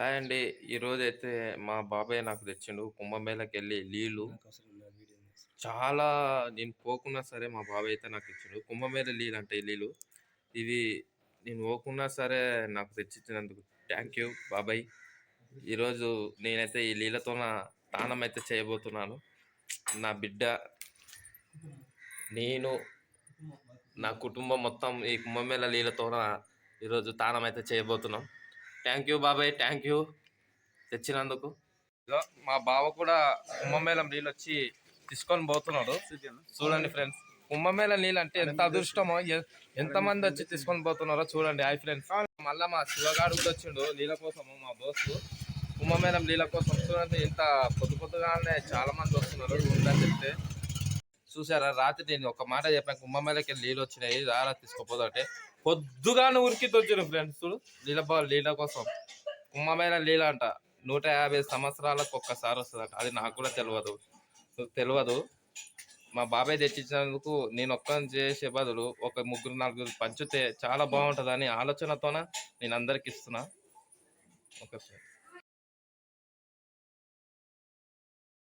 Hi అండి ఈరోజు అయితే మా బాబాయ్ నాకు తెచ్చిండు. కుంభమేళకి వెళ్ళి నీళ్ళు. చాలా నేను పోకున్నా సరే మా బాబాయ్ అయితే నాకు ఇచ్చిండు కుంభమేళ నీళ్ళు అంటే నీళ్ళు. ఇవి నేను పోకున్నా సరే నాకు తెచ్చిచ్చినందుకు థ్యాంక్ యూ బాబాయ్. ఈరోజు నేనైతే ఈ నీళ్ళతో స్నానం అయితే చేయబోతున్నాను. నా బిడ్డ నేను నా కుటుంబం మొత్తం ఈ కుంభమేళ నీళ్ళతోన ఈరోజు తానం అయితే చేయబోతున్నాం. థ్యాంక్ యూ బాబాయ్. థ్యాంక్ యూ తెచ్చినందుకు. మా బావ కూడా కుంభమేళం నీళ్ళు వచ్చి తీసుకొని పోతున్నాడు. చూడండి ఫ్రెండ్స్. కుంభమేళ నీళ్ళు అంటే ఎంత అదృష్టమో ఎంత ఎంతమంది వచ్చి తీసుకొని పోతున్నారో చూడండి. హాయ్ ఫ్రెండ్స్ మళ్ళా మా శివగాడు కూడా వచ్చిండు నీళ్ళ కోసము మా బోసు కుంభమేళం నీళ్ళ కోసం చూడండి ఇంత పొద్దు పొద్దుగానే చాలా మంది వస్తున్నారు ఉందని చెప్తే. చూసారా? రాత్రి నేను ఒక మాట చెప్పాను కుంభమేళకి నీళ్ళు వచ్చినాయి రారా తీసుకోపోదంటే పొద్దుగానే ఉరికి వచ్చారు ఫ్రెండ్స్ చూడు. నీళ్ళ లీల కోసం. కుమ్మమైన లీల అంట. నూట యాభై సంవత్సరాలకు ఒక్కసారి వస్తుందంట. అది నాకు కూడా తెలియదు తెలియదు మా బాబాయ్ తెచ్చిచ్చినందుకు నేను ఒక్కని చేసే బదులు ఒక ముగ్గురు నలుగురు పంచితే చాలా బాగుంటుందని ఆలోచనతోన నేను అందరికి ఇస్తున్నా. Okay sir